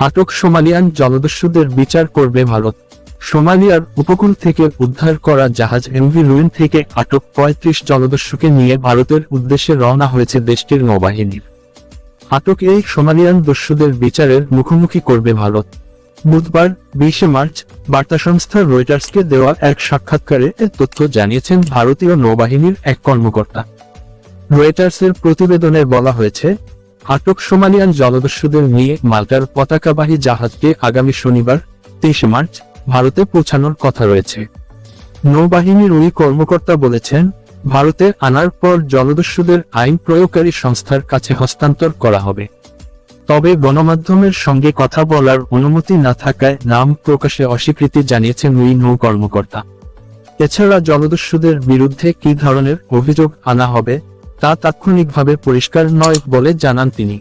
আটক সোমালিয়ান জলদস্যুদের বিচার করবে ভারত। সোমালিয়ার উপকূল থেকে উদ্ধার করা জাহাজ এমভি রুইন থেকে আটক পঁয়ত্রিশ জলদস্যুকে নিয়ে ভারতের উদ্দেশ্যে রওনা হয়েছে দেশটির নৌবাহিনীর আটক এই সোমালিয়ান দস্যুদের বিচারের মুখোমুখি করবে ভারত। বুধবার বিশে মার্চ বার্তা সংস্থা রয়টার্সকে দেওয়া এক সাক্ষাৎকারে এ তথ্য জানিয়েছেন ভারতীয় নৌবাহিনীর এক কর্মকর্তা। রয়টার্সের প্রতিবেদনে বলা হয়েছে আটক সোমালিয়ান জলদস্যুদের নিয়ে মাল্টার পতাকাবাহী জাহাজকে আগামী শনিবার, তেইশে মার্চ, ভারতে পৌঁছানোর কথা রয়েছে। নৌবাহিনীর ওই কর্মকর্তা বলেছেন, ভারতে আনার পর জলদস্যুদের আইন প্রয়োগকারী সংস্থার কাছে হস্তান্তর করা হবে। তবে গণমাধ্যমের সঙ্গে কথা বলার অনুমতি না থাকায় নাম প্রকাশে অস্বীকৃতি জানিয়েছেন ওই নৌ কর্মকর্তা। এছাড়া জলদস্যুদের বিরুদ্ধে কি ধরনের অভিযোগ আনা হবে তা তাৎক্ষণিকভাবে পরিষ্কার নয় বলে জানান তিনি।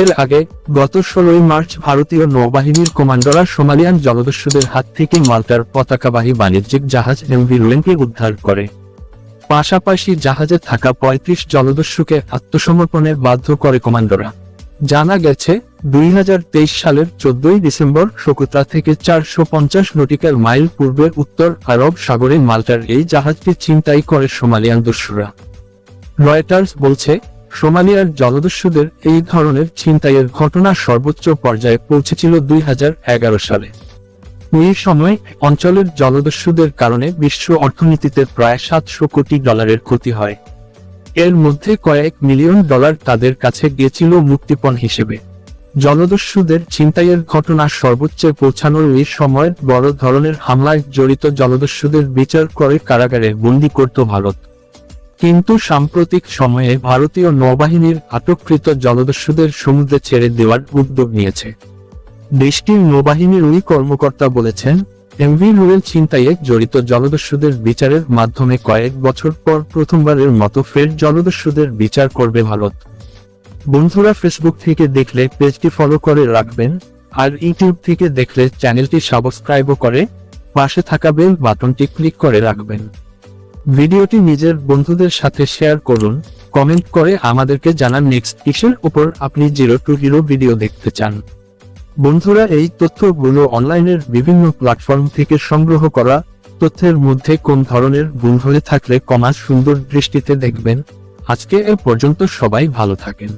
এর আগে গত ষোলোই মার্চ ভারতীয় নৌবাহিনীর কমান্ডাররা সোমালিয়ান জলদস্যুদের হাত থেকে মাল্টার পতাকাবাহী বাণিজ্যিক জাহাজ এমভি রুয়েনকে উদ্ধার করে। পাশাপাশি জাহাজে থাকা পঁয়ত্রিশ জলদস্যুকে আত্মসমর্পণে বাধ্য করে কমান্ডোরা জানা গেছে, দুই হাজার তেইশ সালের চোদ্দই ডিসেম্বর শকুতা থেকে চারশো পঞ্চাশ নটিক্যাল মাইল পূর্বে উত্তর আরব সাগরে মাল্টার এই জাহাজটি ছিনতাই করে সোমালিয়ান দস্যুরা। রয়টার্স বলছে, সোমালিয়ার জলদস্যুদের এই ধরনের ছিনতাইয়ের ঘটনা সর্বোচ্চ পর্যায়ে পৌঁছেছিল দুই হাজার এগারো সালে। ওই সময় অঞ্চলের জলদস্যুদের কারণে বিশ্ব অর্থনীতিতে প্রায় সাতশো কোটি ডলারের ক্ষতি হয়। এর মধ্যে কয়েক মিলিয়ন ডলার তাদের কাছে গিয়েছিল মুক্তিপণ হিসেবে। জলদস্যুদের ছিনতাইয়ের ঘটনা সর্বোচ্চে পৌঁছানোর এই সময় বড় ধরনের হামলায় জড়িত জলদস্যুদের বিচার করে কারাগারে বন্দী করত ভারত। কিন্তু সাম্প্রতিক সময়ে ভারতীয় নৌবাহিনীর আটককৃত জলদস্যুদের সমুদ্রে ছেড়ে দেওয়ার উদ্যোগ নিয়েছে। দেশটির নৌবাহিনীর ওই কর্মকর্তা বলেছেন, এমভি রুয়েল ছিনতাইয়ে জড়িত জলদস্যুদের বিচারের মাধ্যমে কয়েক বছর পর প্রথমবারের মতো ফের জলদস্যুদের বিচার করবে ভারত। বন্ধুরা ফেসবুক থেকে দেখলে পেজটি ফলো করে রাখবেন, আর ইউটিউব থেকে দেখলে চ্যানেলটি সাবস্ক্রাইবও করে পাশে থাকা বেল বাটনটি ক্লিক করে রাখবেন। ভিডিওটি নিজের বন্ধুদের সাথে শেয়ার করুন, কমেন্ট করে আমাদেরকে জানান নেক্সট কিসের উপর আপনি জিরো টু হিরো ভিডিও দেখতে চান। বন্ধুরা, এই তথ্যগুলো অনলাইনের বিভিন্ন প্ল্যাটফর্ম থেকে সংগ্রহ করা, তথ্যের মধ্যে কোন ধরনের ভুল হয়ে থাকলে কমা সুন্দর দৃষ্টিতে দেখবেন। আজকে এ পর্যন্ত সবাই ভালো থাকেন।